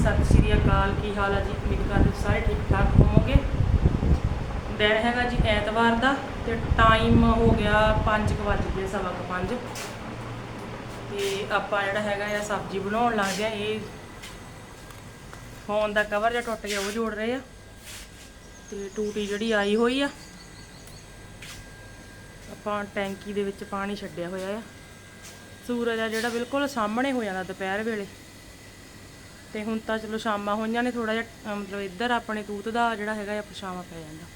ਸਤਿ ਸ਼੍ਰੀ ਅਕਾਲ, ਕੀ ਹਾਲ ਹੈ ਜੀ? ਉਮੀਦ ਕਰਦੇ ਸਾਰੇ ਠੀਕ ਠਾਕ ਹੋਵੋਗੇ। ਦਿਨ ਹੈਗਾ ਜੀ ਐਤਵਾਰ ਦਾ ਤੇ ਟਾਈਮ ਹੋ ਗਿਆ 5 ਵੱਜ ਗਏ, ਸਵਾ ਕੁ ਪੰਜ। ਤੇ ਆਪਾਂ ਜਿਹੜਾ ਹੈਗਾ ਆ ਸਬਜ਼ੀ ਬਣਾਉਣ ਲੱਗ ਗਿਆ ਇਹ ਫੋਨ ਦਾ ਕਵਰ ਜਿਹਾ ਟੁੱਟ ਗਿਆ, ਉਹ ਜੋੜ ਰਹੇ ਆ। ਤੇ ਟੂਟੀ ਜਿਹੜੀ ਆਈ ਹੋਈ ਆ, ਆਪਾਂ ਟੈਂਕੀ ਦੇ ਵਿੱਚ ਪਾਣੀ ਛੱਡਿਆ ਹੋਇਆ ਆ। ਸੂਰਜ ਆ ਜਿਹੜਾ ਬਿਲਕੁਲ ਸਾਹਮਣੇ ਹੋ ਜਾਂਦਾ ਦੁਪਹਿਰ ਵੇਲੇ। ਤੇ ਹੁਣ ਤਾਂ ਚਲੋ ਸ਼ਾਮਾਂ ਹੋਈਆਂ ਨੇ ਥੋੜਾ ਜਿਹਾ ਮਤਲਬ ਇੱਧਰ ਆਪਣੇ ਤੂਤ ਦਾ ਜਿਹੜਾ ਹੈਗਾ ਆ ਪਛਾਵਾਂ ਪੈ ਜਾਂਦਾ।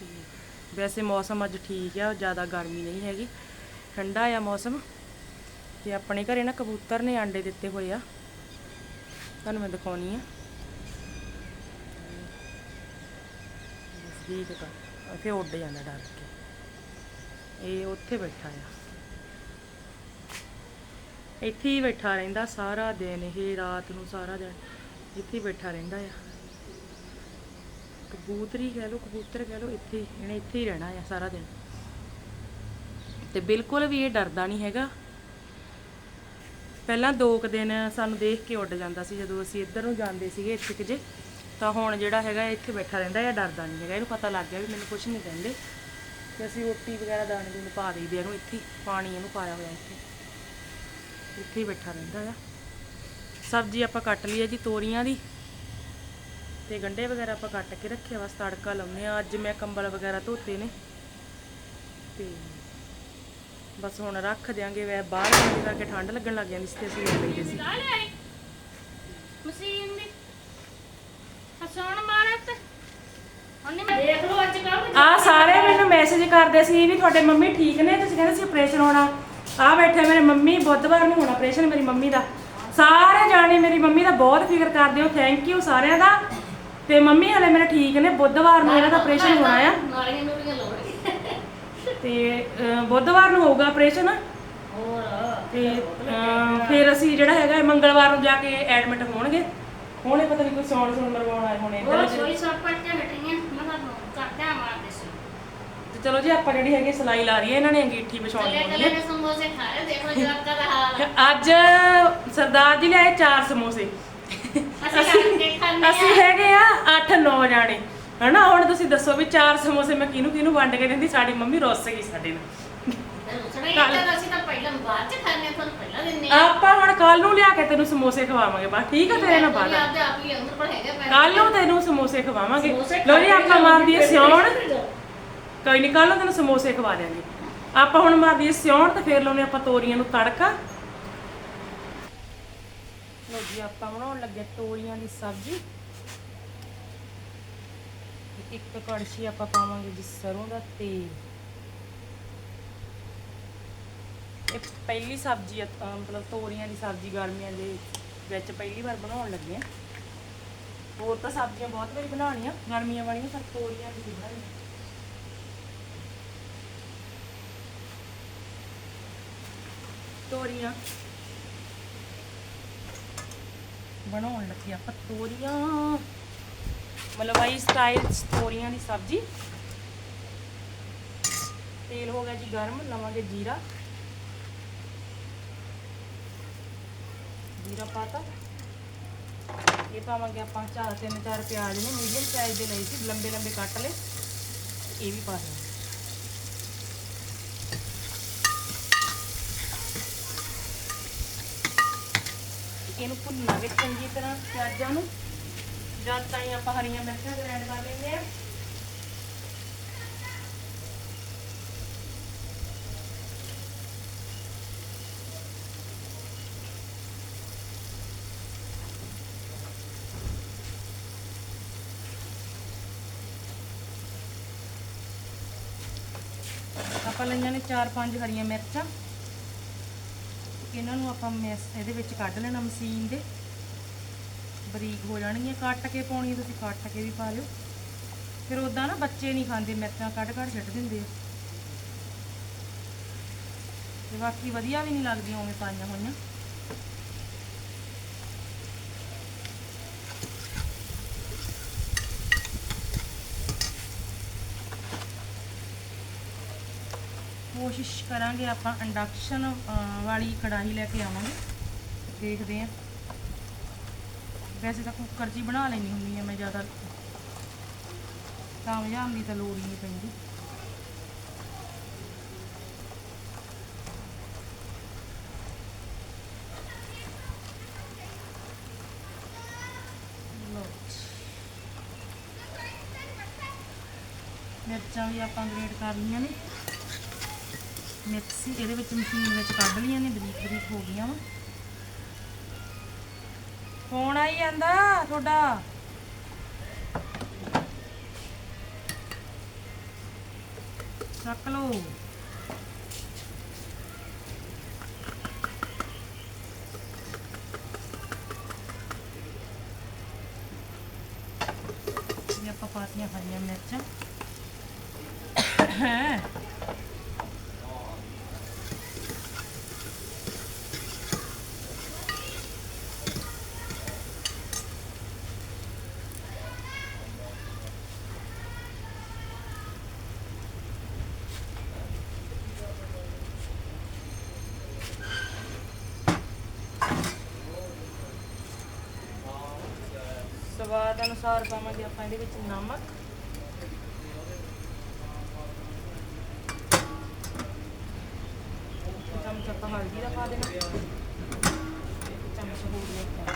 ਤੇ ਵੈਸੇ ਮੌਸਮ ਅੱਜ ਠੀਕ ਆ, ਜ਼ਿਆਦਾ ਗਰਮੀ ਨਹੀਂ ਹੈਗੀ। ਠੰਡਾ ਆ ਮੌਸਮ। ਤੇ ਆਪਣੇ ਘਰੇ ਨਾ ਕਬੂਤਰ ਨੇ ਆਂਡੇ ਦਿੱਤੇ ਹੋਏ ਆ। ਤੁਹਾਨੂੰ ਮੈਂ ਦਿਖਾਉਣੀ ਆ। ਠੀਕ ਆ ਫਿਰ ਉੱਡ ਜਾਂਦਾ ਡਰ ਕੇ। ਇਹ ਉੱਥੇ ਬੈਠਾ ਆ। ਇੱਥੇ ਹੀ ਬੈਠਾ ਰਹਿੰਦਾ ਸਾਰਾ ਦਿਨ ਇਹ ਰਾਤ ਨੂੰ ਸਾਰਾ ਦਿਨ ਇੱਥੇ ਹੀ ਬੈਠਾ ਰਹਿੰਦਾ ਆ। ਕਬੂਤਰੀ ਕਹਿ ਲਓ ਕਬੂਤਰ ਕਹਿ ਲਓ ਇੱਥੇ ਇਹਨੇ ਇੱਥੇ ਹੀ ਰਹਿਣਾ ਆ ਸਾਰਾ ਦਿਨ। ਤੇ ਬਿਲਕੁਲ ਵੀ ਇਹ ਡਰਦਾ ਨਹੀਂ ਹੈਗਾ। ਪਹਿਲਾਂ ਦੋ ਕੁ ਦਿਨ ਸਾਨੂੰ ਦੇਖ ਕੇ ਉੱਡ ਜਾਂਦਾ ਸੀ ਜਦੋਂ ਅਸੀਂ ਇੱਧਰ ਨੂੰ ਜਾਂਦੇ ਸੀਗੇ ਇੱਥੇ ਕਿਜੇ ਤਾਂ ਹੁਣ ਜਿਹੜਾ ਹੈਗਾ ਇੱਥੇ ਬੈਠਾ ਰਹਿੰਦਾ ਹੈ ਡਰਦਾ ਨਹੀਂ ਹੈਗਾ। ਇਹਨੂੰ ਪਤਾ ਲੱਗ ਗਿਆ ਵੀ ਮੈਨੂੰ ਕੁਝ ਨਹੀਂ ਕਹਿੰਦੇ। ਤੇ ਅਸੀਂ ਰੋਟੀ ਵਗੈਰਾ ਦਾਣੇ ਦੂਣੇ ਪਾ ਦਈਦੇ ਇਹਨੂੰ ਇੱਥੇ ਹੀ, ਪਾਣੀ ਇਹਨੂੰ ਪਾਇਆ ਹੋਇਆ ਇੱਥੇ। ਇੱਥੇ ਹੀ ਬੈਠਾ ਰਹਿੰਦਾ ਆ। ਸਬਜ਼ੀ ਆਪਾਂ ਕੱਟ ਲਈ ਹੈ ਜੀ ਤੋਰੀਆਂ ਦੀ। ਤੇ ਗੰਡੇ ਵਗੈਰਾ ਆਪਾਂ ਕੱਟ ਕੇ ਰੱਖੇ ਬਸ ਤੜਕਾ ਲਾਉਨੇ ਆ। ਅੱਜ ਮੈਂ ਕੰਬਲ ਵਗੈਰਾ ਧੋਤੇ ਨੇ। ਤੇ ਬਸ ਹੁਣ ਰੱਖ ਦਿਆਂਗੇ ਵੈ ਬਾਹਰ ਕਰਕੇ ਠੰਡ ਲੱਗਣ ਲੱਗ ਜਾਂਦੀ ਸੀ ਤੇ ਅਸੀਂ ਲੈ ਲਈਦੇ ਸੀ। ਮਸ਼ੀਨ ਦੀ। ਮਾਰਤ। ਆ ਸਾਰੇ ਮੈਨੂੰ ਮੈਸੇਜ ਕਰਦੇ ਸੀ ਵੀ ਤੁਹਾਡੇ ਮੰਮੀ ਠੀਕ ਨੇ? ਤੁਸੀਂ ਕਹਿੰਦੇ ਸੀ ਆਪਰੇਸ਼ਨ ਹੋਣਾ। ਆ ਬੈਠੇ ਮੇਰੇ ਮੰਮੀ ਬੁੱਧਵਾਰ ਨੂੰ ਹੋਣਾ ਆਪਰੇਸ਼ਨ ਮੇਰੀ ਮੰਮੀ ਦਾ। ਸਾਰੇ ਜਾਣੇ ਮੇਰੀ ਮੰਮੀ ਦਾ ਬਹੁਤ ਫਿਕਰ ਕਰਦੇ ਹੋ ਥੈਂਕ ਯੂ ਸਾਰਿਆਂ ਦਾ। ਤੇ ਮੰਮੀ ਹਲੇ ਮੇਰੇ ਠੀਕ ਨੇ ਬੁੱਧਵਾਰ ਨੂੰ ਇਹਨਾਂ ਦਾ ਆਪਰੇਸ਼ਨ ਹੋਣਾ ਆ। ਤੇ ਬੁੱਧਵਾਰ ਨੂੰ ਹੋਊਗਾ ਆਪਰੇਸ਼ਨ ਤੇ ਫਿਰ ਅਸੀਂ ਜਿਹੜਾ ਹੈਗਾ ਮੰਗਲਵਾਰ ਨੂੰ ਜਾ ਕੇ ਐਡਮਿਟ ਹੋਣਗੇ। ਹੁਣੇ ਪਤਾ ਨਹੀਂ ਕੋਈ ਸੌਣ ਸੌਣ ਮਰਵਾਉਣ ਆਏ ਹੋਣੇ ਇੱਧਰ ਸੋਈ ਸਭ ਪੱਟ ਕੇ ਹਟੀਆਂ ਮੈਂ ਤੁਹਾਨੂੰ ਕਰਦਾ ਮਾਰਦੇ ਸੀ। ਚਲੋ ਜੀ ਆਪਾਂ ਜਿਹੜੀ ਹੈਗੀ ਸਲਾਈ ਲਾ ਰਹੀ ਹੈ ਇਹਨਾਂ ਨੇ ਅੰਗੀਠੀ ਵਿਛਾਉਣੀ ਕੱਲੇ ਹੋਣੀ ਹੈ ਨੇ ਸਮੋਸੇ ਖਾ ਰਹੇ ਦੇਖ ਲਓ ਜਵਾਕਾਂ ਦਾ ਹਾਲ ਅੱਜ ਸਰਦਾਰ ਜੀ ਲਿਆਏ ਚਾਰ ਸਮੋਸੇ। ਅਸੀਂ ਕਰਕੇ ਖਾਂਦੇ ਅਸੀਂ ਆ ਹੈਗੇ ਆ 8-9 ਜਾਣੇ। ਹਨਾ ਹੁਣ ਤੁਸੀਂ ਦੱਸੋ ਵੀ ਚਾਰ ਸਮੋਸੇ ਮੈਂ ਕਿਹਨੂੰ ਕਿਹਨੂੰ ਵੰਡ ਕੇ ਦਿੰਦੀ? ਸਾਡੀ ਮੰਮੀ ਰੁੱਸ ਗਈ ਸਾਡੇ ਨਾਲ। ਰੁਸਣਾ ਹੀ ਤਾਂ ਅਸੀਂ ਤਾਂ ਪਹਿਲਾਂ ਬਾਅਦ ਚ ਖਾਂਦੇ ਆ ਤੁਹਾਨੂੰ ਪਹਿਲਾਂ ਦਿੰਦੇ ਆ ਆਪਾਂ ਹੁਣ ਕੱਲ ਨੂੰ ਲਿਆ ਕੇ ਤੈਨੂੰ ਸਮੋਸੇ ਖਵਾਵਾਂਗੇ ਬਾ ਠੀਕ ਆ ਤੇਰੇ ਨਾਲ ਬਾਅਦ ਆਪਦੇ ਆਪ ਹੀ ਅੰਦਰ ਪਰ ਹੈਗਾ ਪੈਸੇ। ਕੱਲ ਨੂੰ ਤੈਨੂੰ ਸਮੋਸੇ ਖਵਾਵਾਂਗੇ। ਲੋ ਜੀ ਆਪਾਂ ਮਾਰਦੀ ਜਾਊਂਗੀ, ਸਿਉਣ। ਕੋਈ ਨਹੀਂ ਕੱਲ ਨੂੰ ਤੈਨੂੰ ਸਮੋਸੇ ਖਵਾ ਦਿਆਂਗੇ। ਆਪਾਂ ਹੁਣ ਮਾਰਦੀ ਸਿਉਣ ਤੇ ਫੇਰ ਲਾਉਨੇ ਆਪਾਂ ਤੋਰੀਆਂ ਨੂੰ ਤੜਕਾ। ਲੋ ਜੀ ਆਪਾਂ ਬਣਾਉਣ ਲੱਗੇ ਤੋਰੀਆਂ ਦੀ ਸਬਜ਼ੀ। ਇੱਕ ਕੜਛੀ ਆਪਾਂ ਪਾਵਾਂਗੇ ਜੀ ਸਰੋਂ ਦਾ ਤੇਲ। ਇਹ ਪਹਿਲੀ ਸਬਜ਼ੀ ਆ, ਮਤਲਬ ਤੋਰੀਆਂ ਦੀ ਸਬਜ਼ੀ ਗਰਮੀਆਂ ਦੇ ਵਿੱਚ ਪਹਿਲੀ ਵਾਰ ਬਣਾਉਣ ਲੱਗੇ ਆ ਹੋਰ ਤਾਂ ਸਬਜ਼ੀਆਂ ਬਹੁਤ ਵਾਰੀ ਬਣਾਉਣੀਆਂ ਗਰਮੀਆਂ ਵਾਲੀਆਂ ਪਰ ਤੋਰੀਆਂ ਦੀ ਬਣਾਉਣੀ। ਤੋਰੀਆਂ ਬਣਾਉਣ ਲੱਗੀ ਆਪਾਂ ਤੋਰੀਆਂ ਮਲਵਾਈ ਸਟਾਈਲ ਤੋਰੀਆਂ ਦੀ ਸਬਜ਼ੀ। ਤੇਲ ਹੋ ਗਿਆ ਜੀ ਗਰਮ, ਲਵਾਂਗੇ ਜੀਰਾ। ਜੀਰਾ ਪਾਤਾ। ਇਹ ਪਾਵਾਂਗੇ ਆਪਾਂ ਚਾਰ ਤਿੰਨ ਚਾਰ ਪਿਆਜ਼ ਨੇ ਮੀਡੀਅਮ ਸਾਈਜ਼ ਦੇ ਲਈ ਸੀ ਲੰਬੇ ਲੰਬੇ ਕੱਟ ਲਏ। ਇਹ ਵੀ ਪਾ ਦਿਓ ਇਹਨੂੰ ਭੁੰਨਾਂਗੇ ਚੰਗੀ ਤਰ੍ਹਾਂ ਪਿਆਜ਼ਾਂ ਨੂੰ। ਜਦ ਤਾਈਂ ਆਪਾਂ ਹਰੀਆਂ ਮਿਰਚਾਂ ਗ੍ਰੈਂਡ ਕਰ ਲੈਂਦੇ ਆ ਆਪਾਂ ਲਈਆਂ ਨੇ 4-5 ਹਰੀਆਂ ਮਿਰਚਾਂ। ਇਹਨਾਂ ਨੂੰ ਆਪਾਂ ਮਿਸ ਇਹਦੇ ਵਿੱਚ ਕੱਢ ਲੈਣਾ ਮਸ਼ੀਨ ਦੇ। ਬਰੀਕ ਹੋ ਜਾਣਗੀਆਂ, ਕੱਟ ਕੇ ਪਾਉਣੀ ਤੁਸੀਂ, ਕੱਟ ਕੇ ਵੀ ਪਾ ਲਿਓ। ਫਿਰ ਉਦਾਂ ਨਾ ਬੱਚੇ ਨਹੀਂ ਖਾਂਦੇ, ਮਿਰਚਾਂ ਕੱਢ ਕੱਢ ਛੱਡ ਦਿੰਦੇ ਆ। ਤੇ ਬਾਕੀ ਵਧੀਆ ਵੀ ਨਹੀਂ ਲੱਗਦੀਆਂ ਉਵੇਂ ਪਾਈਆਂ ਹੋਈਆਂ। ਕੋਸ਼ਿਸ਼ ਕਰਾਂਗੇ ਆਪਾਂ ਇੰਡਕਸ਼ਨ ਵਾਲੀ ਕੜਾਹੀ ਲੈ ਕੇ ਆਵਾਂਗੇ। ਦੇਖਦੇ ਆਂ ਵੈਸੇ ਤਾਂ ਕੁੱਕਰ 'ਚ ਹੀ ਬਣਾ ਲੈਣੀ ਹੁੰਦੀ ਆ ਮੈਂ ਜ਼ਿਆਦਾ। ਤਾਂ ਵਜਾਉਣ ਦੀ ਤਾਂ ਲੋੜ ਹੀ ਨਹੀਂ ਪੈਂਦੀ। ਮਿਰਚਾਂ ਵੀ ਆਪਾਂ ਗ੍ਰੇਟ ਕਰ ਲਈਆਂ ਨੇ। ਮਿਕਸੀ, ਇਹਦੇ ਵਿੱਚ ਮਸ਼ੀਨ ਵਿੱਚ ਕੱਢ ਲਈਆਂ ਨੇ, ਬਰੀਕ ਬਰੀਕ ਹੋ ਗਈਆਂ ਵਾ। ਫੋਨ ਆਈ ਜਾਂਦਾ ਤੁਹਾਡਾ? ਚੱਕ ਲਓ ਇਹ ਆਪਾਂ ਪਾਤੀਆਂ ਹਰੀਆਂ ਮਿਰਚਾਂ ਹੈ ਸਵਾਦ ਅਨੁਸਾਰ ਪਾਵਾਂਗੇ ਆਪਾਂ ਇਹਦੇ ਵਿੱਚ ਨਮਕ ਇੱਕ ਚਮਚ ਆਪਾਂ ਹਲਦੀ ਦਾ ਪਾ ਦੇਣਾ ਇੱਕ ਚਮਚ ਹੋਰ ਮਿਰਚ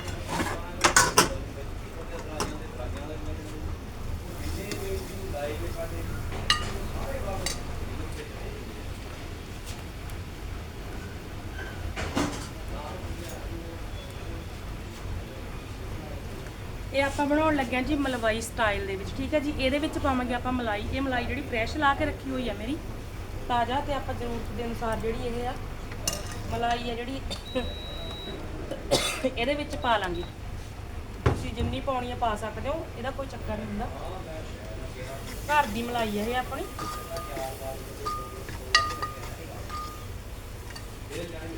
ਇਹ ਆਪਾਂ ਬਣਾਉਣ ਲੱਗਿਆ ਜੀ ਮਲਵਾਈ ਸਟਾਈਲ ਦੇ ਵਿੱਚ, ਠੀਕ ਹੈ ਜੀ? ਇਹਦੇ ਵਿੱਚ ਪਾਵਾਂਗੇ ਆਪਾਂ ਮਲਾਈ। ਇਹ ਮਲਾਈ ਜਿਹੜੀ ਫਰੈਸ਼ ਲਾ ਕੇ ਰੱਖੀ ਹੋਈ ਹੈ ਮੇਰੀ। ਤਾਜ਼ਾ ਤੇ ਆਪਾਂ ਜ਼ਰੂਰਤ ਦੇ ਅਨੁਸਾਰ ਜਿਹੜੀ ਇਹ ਆ, ਮਲਾਈ ਆ ਜਿਹੜੀ, ਇਹਦੇ ਵਿੱਚ ਪਾ ਲਾਂਗੇ। ਤੁਸੀਂ ਜਿੰਨੀ ਪਾਉਣੀ ਆ ਪਾ ਸਕਦੇ ਹੋ, ਇਹਦਾ ਕੋਈ ਚੱਕਰ ਨਹੀਂ ਹੁੰਦਾ। ਘਰ ਦੀ ਮਲਾਈ ਹੈ ਇਹ ਆਪਣੀ।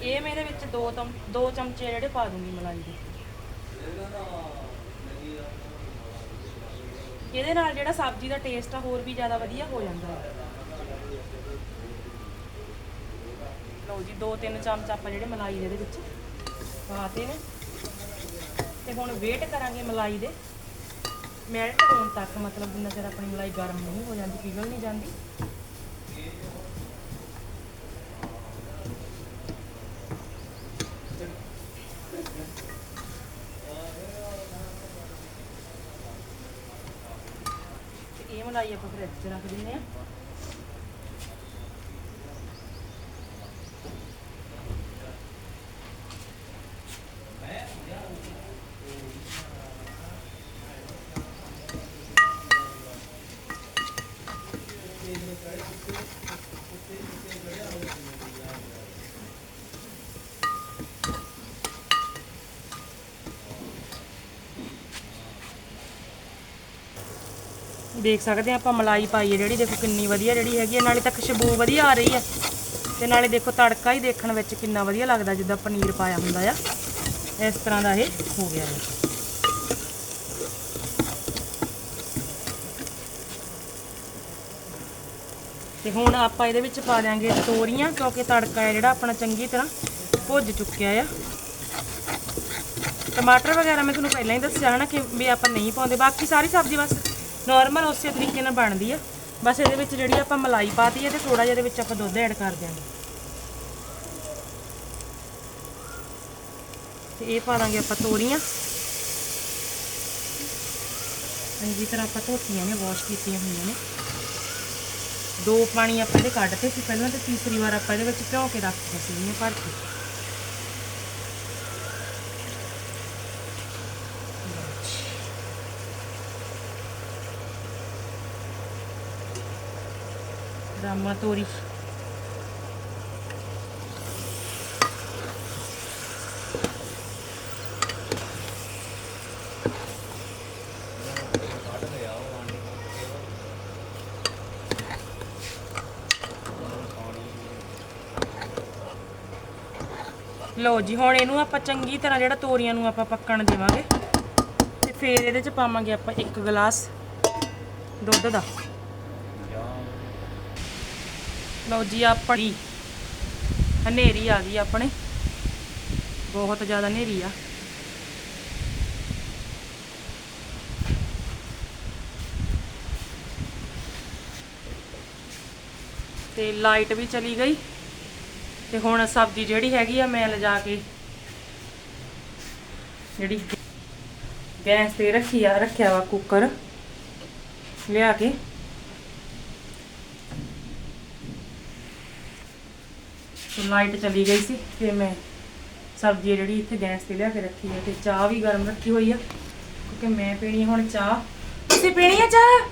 ਇਹ ਮੈਂ ਇਹਦੇ ਵਿੱਚ ਦੋ ਤਮ, ਦੋ ਚਮਚੇ ਜਿਹੜੇ ਪਾ ਦੂੰਗੀ ਮਲਾਈ ਦੇ। ਇਹਦੇ ਨਾਲ ਜਿਹੜਾ ਸਬਜ਼ੀ ਦਾ ਟੇਸਟ ਆ, ਹੋਰ ਵੀ ਜ਼ਿਆਦਾ ਵਧੀਆ ਹੋ ਜਾਂਦਾ ਹੈ। ਲਓ ਜੀ ਦੋ ਤਿੰਨ ਚਮਚ ਆਪਾਂ ਜਿਹੜੇ ਮਲਾਈ ਦੇ ਇਹਦੇ ਵਿੱਚ ਪਾਤੇ ਨੇ। ਤੇ ਹੁਣ ਵੇਟ ਕਰਾਂਗੇ ਮਲਾਈ ਦੇ। ਮੈਲਟ ਹੋਣ ਤੱਕ ਮਤਲਬ ਜਿੰਨਾ ਚਿਰ ਆਪਣੀ ਮਲਾਈ ਗਰਮ ਨਹੀਂ ਹੋ ਜਾਂਦੀ, ਪਿਘਲ ਨਹੀਂ ਜਾਂਦੀ। ਤੇ ਇਹ ਮਲਾਈ ਆਪਾਂ ਦੇਖ ਸਕਦੇ ਆ ਆਪਾਂ ਮਲਾਈ ਪਾਈ ਹੈ ਜਿਹੜੀ, ਦੇਖੋ ਕਿੰਨੀ ਵਧੀਆ ਜਿਹੜੀ ਹੈਗੀ ਹੈ। ਨਾਲੇ ਤਾਂ ਖੁਸ਼ਬੂ ਵਧੀਆ ਆ ਰਹੀ ਹੈ। ਤੇ ਨਾਲੇ ਦੇਖੋ ਤੜਕਾ ਹੀ ਦੇਖਣ ਵਿੱਚ ਕਿੰਨਾ ਵਧੀਆ ਲੱਗਦਾ, ਜਿੱਦਾਂ ਪਨੀਰ ਪਾਇਆ ਹੁੰਦਾ ਆ। ਇਸ ਤਰ੍ਹਾਂ ਦਾ ਇਹ ਹੋ ਗਿਆ ਹੈ। ਤੇ ਹੁਣ ਆਪਾਂ ਇਹਦੇ ਵਿੱਚ ਪਾ ਦਿਆਂਗੇ ਤੋਰੀਆਂ, ਕਿਉਂਕਿ ਤੜਕਾ ਹੈ ਜਿਹੜਾ ਆਪਣਾ ਚੰਗੀ ਤਰ੍ਹਾਂ ਭੁੱਜ ਚੁੱਕਿਆ ਆ। ਟਮਾਟਰ ਵਗੈਰਾ ਮੈਂ ਤੁਹਾਨੂੰ ਪਹਿਲਾਂ ਹੀ ਦੱਸਿਆ ਹਨਾ ਕਿ ਵੀ ਆਪਾਂ ਨਹੀਂ ਪਾਉਂਦੇ, ਬਾਕੀ ਸਾਰੀ ਸਬਜ਼ੀ ਬਸ ਨਾਰਮਲ ਉਸੇ ਤਰੀਕੇ ਨਾਲ ਬਣਦੀ ਆ। ਬਸ ਇਹਦੇ ਵਿੱਚ ਜਿਹੜੀ ਆਪਾਂ ਮਲਾਈ ਪਾਤੀ ਹੈ ਤੇ ਥੋੜਾ ਜਿਹਾ ਇਹਦੇ ਵਿੱਚ ਆਪਾਂ ਦੁੱਧ ਐਡ ਕਰ ਦਿਆਂਗੇ। ਤੇ ਇਹ ਪਾ ਦਾਂਗੇ ਆਪਾਂ ਤੋਰੀਆਂ। ਚੰਗੀ ਤਰ੍ਹਾਂ ਆਪਾਂ ਧੋਤੀਆਂ ਨੇ ਵਾਸ਼ ਕੀਤੀਆਂ ਹੋਈਆਂ ਨੇ। ਦੋ ਪਾਣੀ ਆਪਾਂ ਇਹਦੇ ਕੱਢਤੇ ਸੀ ਪਹਿਲਾਂ ਤੇ ਤੀਸਰੀ ਵਾਰ ਆਪਾਂ ਇਹਦੇ ਵਿੱਚ ਭਿਓ ਕੇ ਰੱਖਦੇ ਸੀ ਇਹਨੇ ਭਰ ਕੇ। ਰਾਮਾ ਤੋਰੀ। ਲਓ ਜੀ, ਹੁਣ ਇਹਨੂੰ ਆਪਾਂ ਚੰਗੀ ਤਰ੍ਹਾਂ ਜਿਹੜਾ ਤੋਰੀਆਂ ਨੂੰ ਆਪਾਂ ਪੱਕਣ ਦੇਵਾਂਗੇ ਤੇ ਫਿਰ ਇਹਦੇ ਚ ਪਾਵਾਂਗੇ ਆਪਾਂ ਇੱਕ ਗਲਾਸ ਦੁੱਧ ਦਾ। ਲਓ ਜੀ ਆਪਣੀ। ਹਨੇਰੀ ਆ ਗਈ ਆਪਣੇ। ਬਹੁਤ ਜ਼ਿਆਦਾ ਹਨੇਰੀ ਆ। ਤੇ ਲਾਈਟ ਵੀ ਚਲੀ ਗਈ। ਤੇ ਹੁਣ ਸਬਜ਼ੀ ਜਿਹੜੀ ਹੈਗੀ ਆ ਮੈਂ ਲਿਜਾ ਕੇ ਜਿਹੜੀ ਗੈਸ ਤੇ ਰੱਖੀ ਆ, ਰੱਖਿਆ ਵਾ ਕੁੱਕਰ ਲਿਆ ਕੇ। ਤੇ ਲਾਈਟ ਚਲੀ ਗਈ ਸੀ ਤੇ ਮੈਂ ਸਬਜ਼ੀ ਜਿਹੜੀ ਇੱਥੇ ਗੈਸ ਤੇ ਲਿਆ ਕੇ ਰੱਖੀ ਹੈ ਤੇ ਚਾਹ ਵੀ ਗਰਮ ਰੱਖੀ ਹੋਈ ਆ। ਕਿਉਂਕਿ ਮੈਂ ਪੀਣੀ ਹੁਣ ਚਾਹ। ਤੁਸੀਂ ਪੀਣੀ ਆ ਚਾਹ?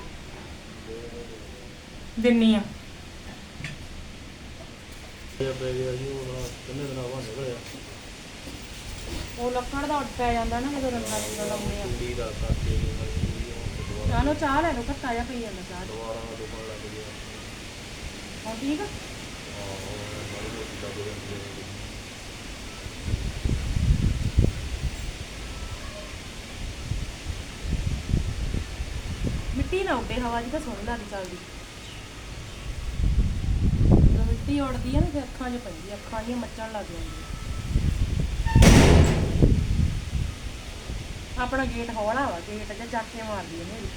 ਦਿੰਨੀ ਆ। ਉਹ ਲੱਕੜ ਦਾ ਉੱਡ ਪੈ ਜਾਂਦਾ ਨਾ ਜਦੋਂ ਰੰਗਾਂ ਦੇ ਲਾਉਂਦੇ ਆ। ਚਾਹੋ ਚਾਹ ਲੈ ਲਓ ਘੱਟਾ ਜਿਹਾ ਪਈ ਜਾਂਦਾ ਚਾਹ। ਚ। ਹੁਣ ਠੀਕ ਆ? ਮਿੱਟੀ ਨਾ ਉੱਡੇ ਹਵਾ ਜੀ ਤਾਂ ਸੋਹਣੀ ਲੱਗਦੀ ਚੱਲਦੀ। ਜਦੋਂ ਮਿੱਟੀ ਉੱਡਦੀ ਆ ਨਾ ਫਿਰ ਅੱਖਾਂ 'ਚ ਪੈਂਦੀ ਆ, ਅੱਖਾਂ ਦੀਆਂ ਮੱਚਣ ਲੱਗ ਜਾਂਦੀਆਂ। ਆਪਣਾ ਗੇਟ ਹੌਲਾ ਵਾ ਗੇਟ ਤੇ ਜਾ ਮਾਰਦੀ ਹੈ ਮੇਰੀ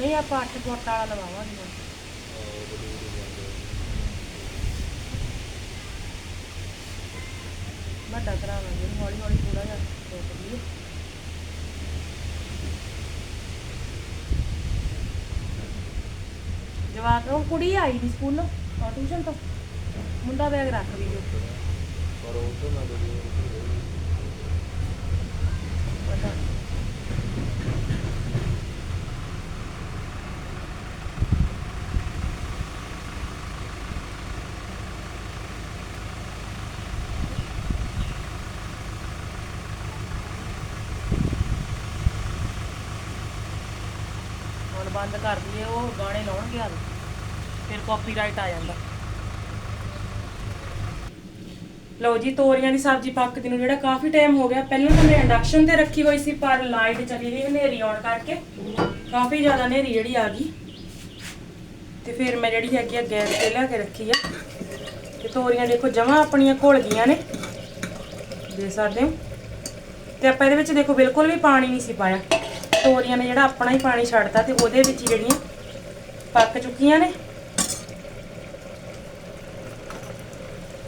ਨਹੀਂ, ਆਪਾਂ 8 ਫੁੱਟ ਵਾਲਾ ਲਵਾਵਾਂਗੇ। ਹੁਣ ਵੱਡਾ ਕਰਾਵਾਂਗੇ ਹੌਲੀ ਹੌਲੀ ਥੋੜਾ ਜਿਹਾ ਰੋਕ ਲਈਏ ਜਵਾਕ, ਉਹ ਕੁੜੀ ਆਈ ਦੀ ਸਕੂਲੋਂ ਟਿਊਸ਼ਨ ਤੋਂ। ਮੁੰਡਾ ਬੈਗ ਰੱਖ ਵੀ ਜੋ ਵੱਡਾ ਹੁਣ ਬੰਦ ਕਰ ਦਈਏ ਉਹ ਗਾਣੇ ਲਾਉਣਗੇ ਹਾਲ। ਫਿਰ ਕਾਪੀਰਾਈਟ ਆ ਜਾਂਦਾ। ਲਓ ਜੀ, ਤੋਰੀਆਂ ਦੀ ਸਬਜ਼ੀ ਪੱਕਦੀ ਨੂੰ ਜਿਹੜਾ ਕਾਫੀ ਟਾਈਮ ਹੋ ਗਿਆ। ਪਹਿਲਾਂ ਤਾਂ ਮੈਂ ਇੰਡਕਸ਼ਨ ਤੇ ਰੱਖੀ ਹੋਈ ਸੀ, ਪਰ ਲਾਈਟ ਚਲੀ ਗਈ ਹਨੇਰੀ ਆਉਣ ਕਰਕੇ। ਕਾਫੀ ਜ਼ਿਆਦਾ ਹਨੇਰੀ ਜਿਹੜੀ ਆ ਗਈ। ਤੇ ਫਿਰ ਮੈਂ ਜਿਹੜੀ ਹੈਗੀ ਆ ਗੈਸ ਤੇ ਲਿਆ ਕੇ ਰੱਖੀ ਆ। ਤੇ ਤੋਰੀਆਂ ਦੇਖੋ, ਜਮਾਂ ਆਪਣੀਆਂ ਘੁਲ ਗਈਆਂ ਨੇ। ਦੇ ਸਕਦੇ ਹੋ? ਤੇ ਆਪਾਂ ਇਹਦੇ ਵਿੱਚ ਦੇਖੋ, ਬਿਲਕੁਲ ਵੀ ਪਾਣੀ ਨਹੀਂ ਸੀ ਪਾਇਆ। ਤੋਰੀਆਂ ਨੇ ਜਿਹੜਾ ਆਪਣਾ ਹੀ ਪਾਣੀ ਛੱਡਤਾ ਤੇ ਉਹਦੇ ਵਿੱਚ ਜਿਹੜੀਆਂ ਪੱਕ ਚੁੱਕੀਆਂ ਨੇ।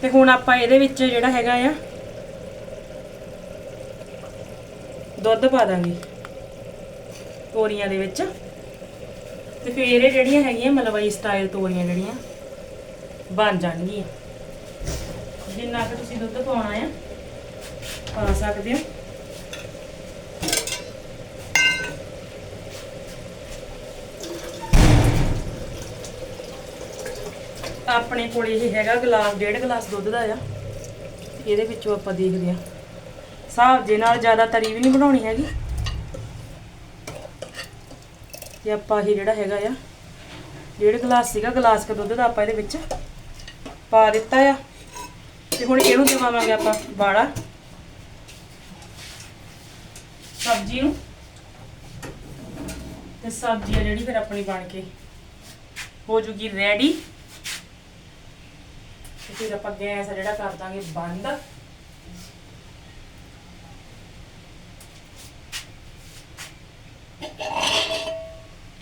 ਤੇ ਹੁਣ ਆਪਾਂ ਇਹਦੇ ਵਿੱਚ ਜਿਹੜਾ ਹੈਗਾ ਆ, ਦੁੱਧ ਪਾ ਦਾਂਗੇ। ਤੋਰੀਆਂ ਦੇ ਵਿੱਚ। ਤੇ ਫਿਰ ਇਹ ਜਿਹੜੀਆਂ ਹੈਗੀਆਂ ਮਲਵਈ ਸਟਾਈਲ ਤੋਰੀਆਂ ਜਿਹੜੀਆਂ, ਬਣ ਜਾਣਗੀਆਂ। ਜਿੰਨਾ ਕਿ ਤੁਸੀਂ ਦੁੱਧ ਪਾਉਣਾ ਆ, ਪਾ ਸਕਦੇ ਹੋ। ਆਪਣੇ ਕੋਲ ਇਹ ਹੈਗਾ ਗਲਾਸ, ਡੇਢ ਗਲਾਸ ਦੁੱਧ ਦਾ ਆ। ਇਹਦੇ ਵਿੱਚੋਂ ਆਪਾਂ ਦੇਖਦੇ ਆ ਹਿਸਾਬ ਦੇ ਨਾਲ ਜ਼ਿਆਦਾ ਤਰੀ ਵੀ ਨਹੀਂ ਬਣਾਉਣੀ ਹੈਗੀ। ਤੇ ਆਪਾਂ ਇਹ ਜਿਹੜਾ ਹੈਗਾ ਆ, ਡੇਢ ਗਲਾਸ ਸੀਗਾ, ਗਲਾਸ ਕ ਦੁੱਧ ਦਾ ਆਪਾਂ ਇਹਦੇ ਵਿੱਚ ਪਾ ਦਿੱਤਾ ਆ। ਤੇ ਹੁਣ ਇਹਨੂੰ ਦੇਵਾਂਗੇ ਆਪਾਂ ਬਾੜਾ ਸਬਜ਼ੀ ਨੂੰ। ਤੇ ਸਬਜ਼ੀ ਆ ਜਿਹੜੀ ਫਿਰ ਆਪਣੀ ਬਣ ਕੇ। ਹੋ ਜੂਗੀ ਰੈਡੀ ਫਿਰ ਆਪਾਂ ਗੈਸ ਆ ਜਿਹੜਾ ਕਰ ਦਾਂਗੇ ਬੰਦ।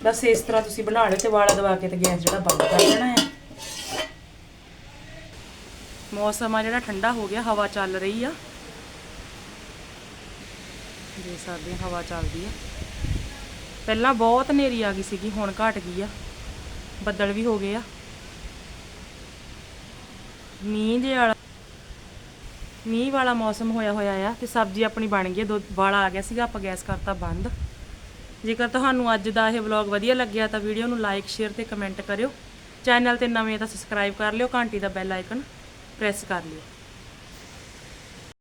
ਬਸ ਇਸ ਤਰ੍ਹਾਂ ਤੁਸੀਂ ਬਣਾ ਲਿਓ ਤੇ ਵਾਲਾ ਦਵਾ ਕੇ ਤੇ ਗੈਸ ਜਿਹੜਾ ਬੰਦ ਕਰ ਦੇਣਾ ਹੈ। ਮੌਸਮ ਆ ਜਿਹੜਾ ਠੰਡਾ ਹੋ ਗਿਆ, ਹਵਾ ਚੱਲ ਰਹੀ ਆ। ਦੇ ਸਕਦੇ ਹਵਾ ਚੱਲਦੀ ਆ। ਪਹਿਲਾਂ ਬਹੁਤ ਹਨੇਰੀ ਆ ਗਈ ਸੀਗੀ, ਹੁਣ ਘਟ ਗਈ ਆ। ਬੱਦਲ ਵੀ ਹੋ ਗਏ ਆ। ਮੀਂਹ ਦੇ ਵਾਲਾ ਮੀਂਹ ਵਾਲਾ ਮੌਸਮ ਹੋਇਆ ਹੋਇਆ ਆ ਤੇ ਸਬਜ਼ੀ ਆਪਣੀ ਬਣ ਗਈ ਆ, ਦੁੱਧ ਵਾਲਾ ਆ ਗਿਆ ਸੀਗਾ ਆਪਾਂ ਗੈਸ ਕਰਤਾ ਬੰਦ। ਜੇਕਰ ਤੁਹਾਨੂੰ ਅੱਜ ਦਾ ਇਹ ਵਲੌਗ ਵਧੀਆ ਲੱਗਿਆ ਤਾਂ ਵੀਡੀਓ ਨੂੰ ਲਾਈਕ ਸ਼ੇਅਰ ਤੇ ਕਮੈਂਟ ਕਰਿਓ। ਚੈਨਲ ਤੇ ਨਵੇਂ ਤਾਂ ਸਬਸਕ੍ਰਾਈਬ ਕਰ ਲਿਓ ਘੰਟੀ ਦਾ ਬੈਲ ਆਈਕਨ ਪ੍ਰੈਸ ਕਰ ਲਿਓ।